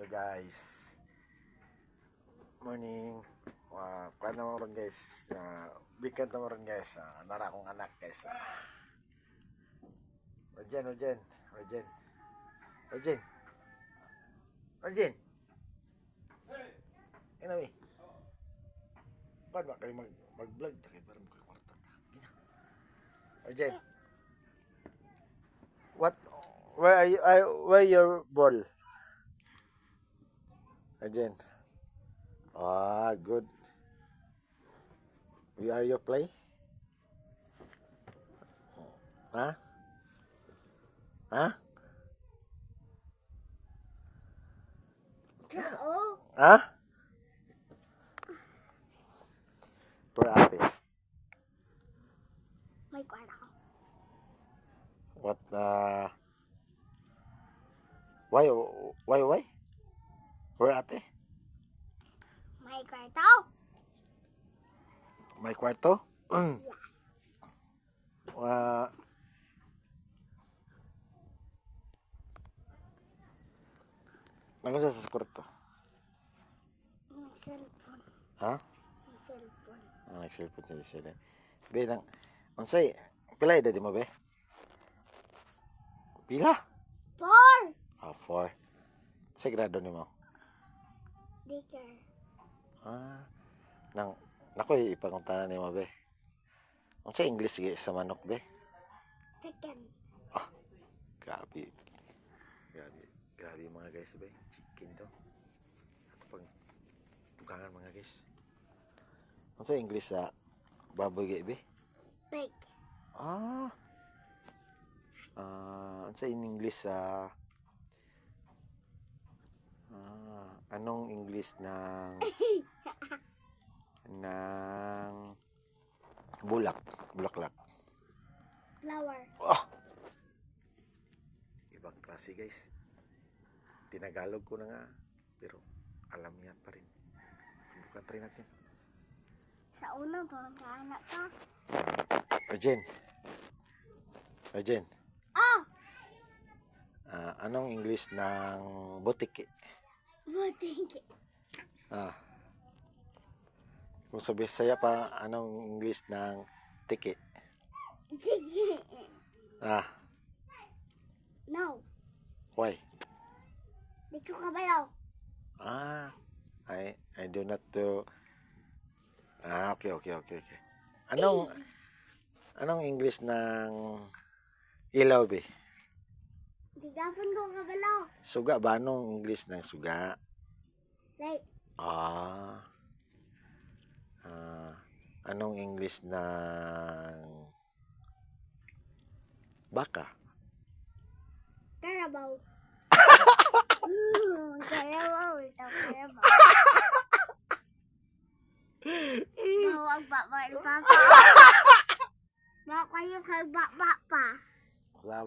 Hello guys. Morning. Uh, kuan na ron guys. Uh, weekend na ron guys. Uh, nara akong anak guys. Uh, Rojen, Rojen. Rojen. Rojen. Rojen. Ina mi. Paano ba kayo mag mag-vlog ta kay para makakwarta ta. Gina. Rojen. What where are you I, where your ball? Again. Ah, good. We are your play? Ha? Ha? Oo. Ha? Where are they? May kwarta. What uh Why why why? Where ate? May kwarta ako. May kwarto? Yes. Uh, Nagasa sa kwarto? Ang cellphone. Ha? Ang cellphone. Ang nag-cellphone sila sila. Be, nang, unsay, pila edad mo, be? Pila? Four. Ah, four. Sa grado ni mo? Daycare. Ah, nang, nako, ipangutana ni mo, be. Unsay English sige sa manok, be? Chicken. Grabe. Grabe. Grabe mga guys, be. Chicken to. Ito pang dugangan mga guys. Unsay English sa baboy, ge, be? Pig. Ah. Ah, ano sa in English sa Ah, anong English ng ng bulak, bulaklak. Flower. Oh. Ibang klase, guys. Tinagalog ko na nga, pero alam niya pa rin. Subukan try natin. Sa unang pagkaanak ka. Arjen. Arjen. Oh! Ah, anong English ng butiki? Buting. Ah. Kung sa Bisaya pa, anong English ng tiki? Ah, no. why? Di ko kabayaw. Ah, I I do not do Ah, okay, okay, okay, okay. Anong anong English ng ilaw be? Di gapon ko kabalaw. Suga ba anong English ng suga? Like, Ah. Ah, anong English ng baka? Carabao. Mm, Carabao. Ito, Carabao. Bawag baba ni Papa. Bawag kayo kay baba pa. Sa